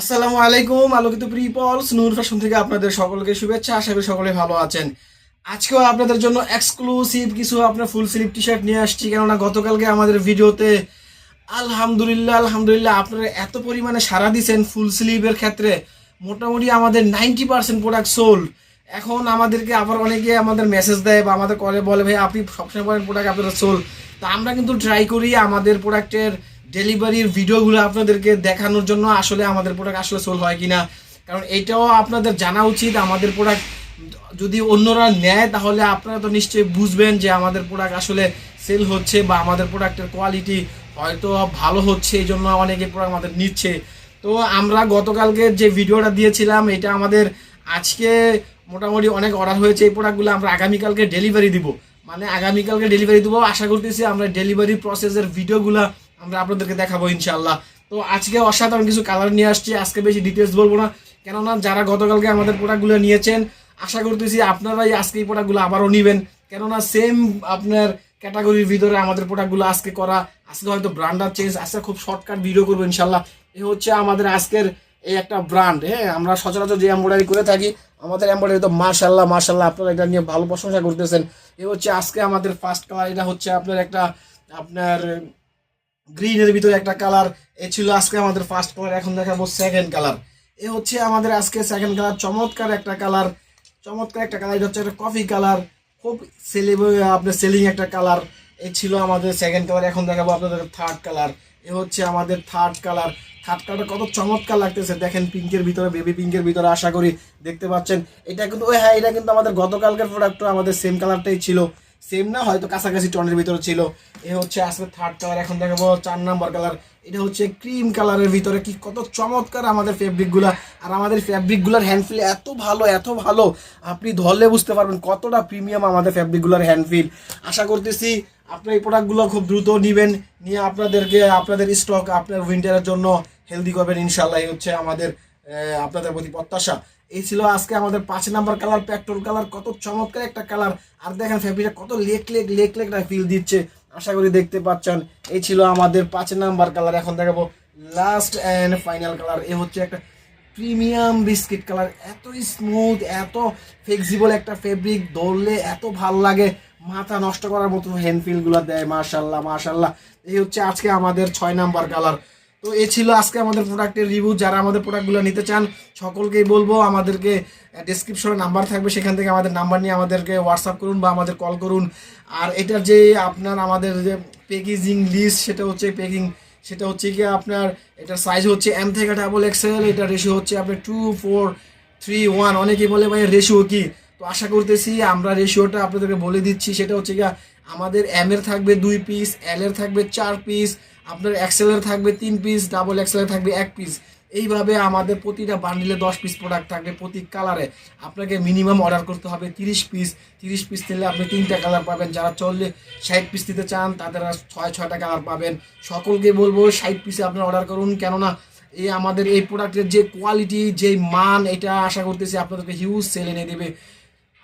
আসসালামু আলাইকুম, আলোকিত প্রিপলস নূর ফ্যাশন থেকে আপনাদের সকলকে শুভেচ্ছা, আশা করি সকলে ভালো আছেন। আজকেও আপনাদের জন্য এক্সক্লুসিভ কিছু আপনার ফুল স্লিভ টি শার্ট নিয়ে আসছি, কেননা গতকালকে আমাদের ভিডিওতে আলহামদুলিল্লাহ আলহামদুলিল্লাহ আপনারা এত পরিমাণে সারা দিচ্ছেন ফুল স্লিভের ক্ষেত্রে। মোটামুটি আমাদের নাইনটি পার্সেন্ট প্রোডাক্ট সোল্ড এখন আমাদেরকে আবার অনেকে আমাদের মেসেজ দেয় বা আমাদের কলে বলে, ভাই, আপনি সবসময় বলেন প্রোডাক্ট আপনারা সোল তা আমরা কিন্তু ট্রাই করি আমাদের প্রোডাক্টের ডেলিভারির ভিডিওগুলো আপনাদেরকে দেখানোর জন্য আসলে আমাদের প্রোডাক্ট আসলে সোল হয় কিনা। কারণ এটাও আপনাদের জানা উচিত, আমাদের প্রোডাক্ট যদি অন্যরা নেয় তাহলে আপনারা তো নিশ্চয়ই বুঝবেন যে আমাদের প্রোডাক্ট আসলে সেল হচ্ছে বা আমাদের প্রোডাক্টের কোয়ালিটি হয়তো ভালো হচ্ছে, এই জন্য অনেকে প্রোডাক্ট আমাদের নিচ্ছে। তো আমরা গতকালকে যে ভিডিওটা দিয়েছিলাম, এটা আমাদের আজকে মোটামুটি অনেক অর্ডার হয়েছে। এই প্রোডাক্টগুলো আমরা আগামীকালকে ডেলিভারি দিব। মানে আগামীকালকে ডেলিভারি দেবো। আশা করতেছি আমরা ডেলিভারি প্রসেসের ভিডিওগুলো আমরা আপনাদেরকে দেখাবো ইনশাল্লাহ তো আজকে অসাধারণ কিছু কালার নিয়ে আসছি, আজকে বেশি ডিটেলস বলব না। কেননা যারা গতকালকে আমাদের প্রোডাক্টগুলো নিয়েছেন, আশা করতেছি আপনারাই আজকে এই প্রোডাক্টগুলো আবারও নেবেন। কেননা সেম আপনার ক্যাটাগরির ভিতরে আমাদের প্রোডাক্টগুলো আজকে করা, আজকে হয়তো ব্র্যান্ডার চেঞ্জ আজকে খুব শর্টকাট ভিডিও করব ইনশাল্লাহ এ হচ্ছে আমাদের আজকের এই একটা ব্র্যান্ড হ্যাঁ? আমরা সচরাচর যে এমব্রয়ডারি করে থাকি, আমাদের এমব্রয়ডারি তো মার্শাল্লাহ মার্শাল্লাহ আপনারা এটা নিয়ে ভালো প্রশংসা করতেছেন। এ হচ্ছে আজকে আমাদের ফার্স্ট কালার এটা হচ্ছে আপনার একটা, আপনার গ্রিনের ভিতরে একটা কালার এ ছিল আজকে আমাদের ফার্স্ট কালার এখন দেখাবো সেকেন্ড কালার এ হচ্ছে আমাদের আজকে সেকেন্ড কালার চমৎকার একটা কালার চমৎকার একটা কালার এটা হচ্ছে একটা কফি কালার খুব সেলিব আপনার সেলিং একটা কালার এ ছিল আমাদের সেকেন্ড কালার এখন দেখাবো আপনাদের থার্ড কালার এ হচ্ছে আমাদের থার্ড কালার থার্ড কালারটা কত চমৎকার লাগতেছে, দেখেন পিঙ্কের ভিতরে বেবি পিঙ্কের ভিতরে, আশা করি দেখতে পাচ্ছেন। এটা কিন্তু হ্যাঁ এটা কিন্তু আমাদের গতকালকের প্রোডাক্ট আমাদের সেম কালারটাই ছিল। সেম না, হয়তো কাছাকাছি টনের ভিতরে ছিল। এ হচ্ছে আসলে থার্ড কালার এখন দেখাবো চার নাম্বার কালার এটা হচ্ছে ক্রিম কালারের ভিতরে কি, কত চমৎকার আমাদের ফেব্রিকগুলা আর আমাদের ফেব্রিকগুলোর হ্যান্ডফিল এত ভালো এত ভালো। আপনি ধরলে বুঝতে পারবেন কতটা প্রিমিয়াম আমাদের ফেব্রিকগুলোর হ্যান্ডফিল আশা করতেছি আপনার এই প্রোডাক্টগুলো খুব দ্রুত নেবেন, নিয়ে আপনাদেরকে, আপনাদের স্টক আপনার উইন্টারের জন্য হেলদি করবেন ইনশাল্লাহ হচ্ছে আমাদের আপনাদের প্রতি প্রত্যাশা। এই ছিল আজকে আমাদের পাঁচ নাম্বার কালার, পেট্রোল কালার, কত চমৎকার একটা কালার। আর দেখেন ফেব্রিকটা কত লেক লেক লেক লেক ফিল দিচ্ছে। আশা করি দেখতে পাচ্ছেন, এই ছিল আমাদের পাঁচ নাম্বার কালার। এখন দেখাবো লাস্ট অ্যান্ড ফাইনাল কালার। এ হচ্ছে একটা প্রিমিয়াম বিস্কিট কালার। এত স্মুথ এত ফ্লেক্সিবল একটা ফেব্রিক ধরলে এত ভালো লাগে। মাথা নষ্ট করার মতো হ্যান্ডফিলগুলো দেয়, মাশাল্লাহ মাশাল্লাহ। এই হচ্ছে আজকে আমাদের ছয় নাম্বার কালার। তো এ ছিল আজকে আমাদের প্রোডাক্টের রিভিউ যারা আমাদের প্রোডাক্টগুলো নিতে চান, সকলকেই বলব আমাদেরকে ডিসক্রিপশনে নাম্বার থাকবে। সেখান থেকে আমাদের নাম্বার নিয়ে আমাদেরকে হোয়াটসঅ্যাপ করুন বা আমাদের কল করুন। আর এটার যে আপনার আমাদের যে প্যাকেজিং লিস্ট সেটা হচ্ছে প্যাকিং সেটা হচ্ছে কি আপনার, এটার সাইজ হচ্ছে এম থেকে ডাবল এক্সেল এটা রেশিও হচ্ছে আপনার টু ফোর থ্রি ওয়ান অনেকেই বলে ভাই রেশিও কি? তো আশা করতেছি আমরা রেশিওটা আপনাদেরকে বলে দিচ্ছি। সেটা হচ্ছে কি আমাদের এম এর থাকবে দুই পিস এল এর থাকবে চার পিস আপনার এক্সেল এর থাকবে তিন পিস ডাবল এক্সেল এর থাকবে এক পিস এইভাবে আমাদের প্রতিটা বান্ডিলে দশ পিস প্রোডাক্ট থাকবে প্রতি কালারে আপনাকে মিনিমাম অর্ডার করতে হবে তিরিশ পিস তিরিশ পিস নিলে আপনি তিনটা কালার পাবেন। যারা চললে ষাট পিস নিতে চান, তাদের ছয়, ছয়টা কালার পাবেন। সকলকে বলব, ষাট পিসে আপনারা অর্ডার করুন। কেননা এই আমাদের এই প্রোডাক্টের যে কোয়ালিটি যে মান, এটা আশা করতেছি আপনাদেরকে হিউজ সেল এনে দেবে।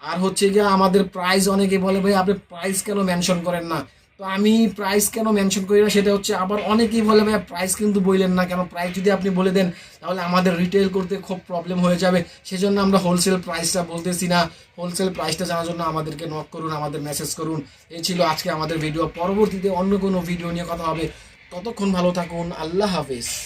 আর হচ্ছে গিয়ে আমাদের প্রাইস অনেকে বলে, ভাই, আপনি প্রাইস কেন মেনশন করেন না? তো আমি প্রাইস কেন মেনশন করি না, সেটা হচ্ছে আবার অনেকেই বলে ভাই প্রাইস কিন্তু বললেন না কেন? প্রাইস যদি আপনি বলে দেন, তাহলে আমাদের রিটেল করতে খুব প্রবলেম হয়ে যাবে। সেজন্য আমরা হোলসেল প্রাইসটা বলতেছি না। হোলসেল প্রাইসটা জানার জন্য আমাদেরকে নক করুন, আমাদের মেসেজ করুন। এই ছিল আজকে আমাদের ভিডিও পরবর্তীতে অন্য কোনো ভিডিও নিয়ে কথা হবে। ততক্ষণ ভালো থাকুন। আল্লাহ হাফিজ।